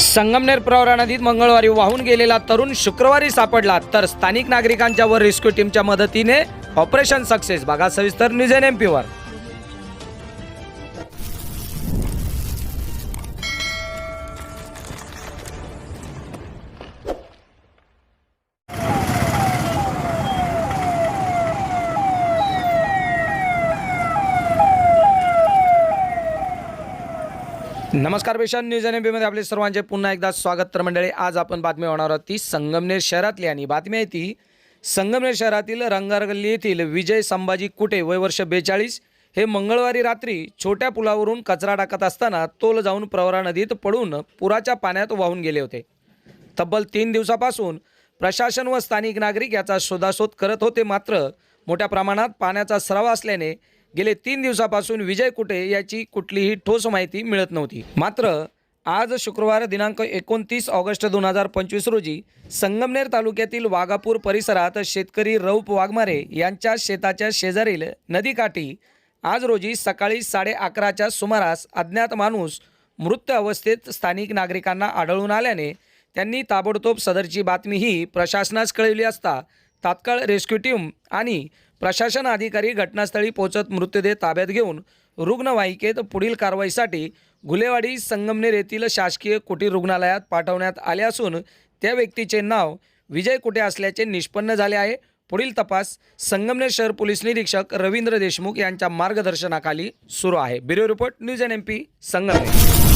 संगमनेर प्रवरा नदीत मंगळवारी वाहून गेलेला तरुण शुक्रवारी सापडला. तर स्थानिक नागरिकांच्या वर रेस्क्यू टीमच्या मदतीने ऑपरेशन सक्सेस. बघा सविस्तर न्यूज एन एम पीवर नमस्कार बेशन न्यूज एन एम आपले सर्वांचे पुन्हा एकदा स्वागत तर मंडळी आज आपण बातमी होणार आहोत ती संगमनेर शहरातली आणि बातमी आहे ती संगमनेर शहरातील रंगारगल्ली येथील विजय संभाजी कुटे वय वर्ष बेचाळीस हे मंगळवारी रात्री छोट्या पुलावरून कचरा टाकत असताना तोल जाऊन प्रवरा नदीत पडून पुराच्या पाण्यात वाहून गेले होते. तब्बल तीन दिवसापासून प्रशासन व स्थानिक नागरिक याचा शोधाशोध करत होते मात्र मोठ्या प्रमाणात पाण्याचा स्राव असल्याने गेले तीन दिवसापासून विजय कुटे याची कुठलीही ठोस माहिती मिळत नव्हती. मात्र आज शुक्रवार दिनांक एकोणतीस ऑगस्ट दोन हजार पंचवीस रोजी संगमनेर तालुक्यातील वाघापूर परिसरात शेतकरी रौप वाघमारे यांच्या शेताच्या शेजारील नदीकाठी आज रोजी सकाळी साडे अकराच्या सुमारास अज्ञात माणूस मृत अवस्थेत स्थानिक नागरिकांना आढळून आल्याने त्यांनी ताबडतोब सदरची बातमी ही प्रशासनास कळवली असता तात्काळ रेस्क्यू टीम आणि प्रशासन अधिकारी घटनास्थळी पोहोचत मृतदेह ताब्यात घेऊन रुग्णवाहिकेत पुढील कारवाईसाठी घुलेवाडी संगमनेर येथील शासकीय कुटीर रुग्णालयात पाठवण्यात आले असून त्या व्यक्तीचे नाव विजय कुटे असल्याचे निष्पन्न झाले आहे. पुढील तपास संगमनेर शहर पोलीस निरीक्षक रवींद्र देशमुख यांच्या मार्गदर्शनाखाली सुरू आहे. Bureau report news N M P Sangamner.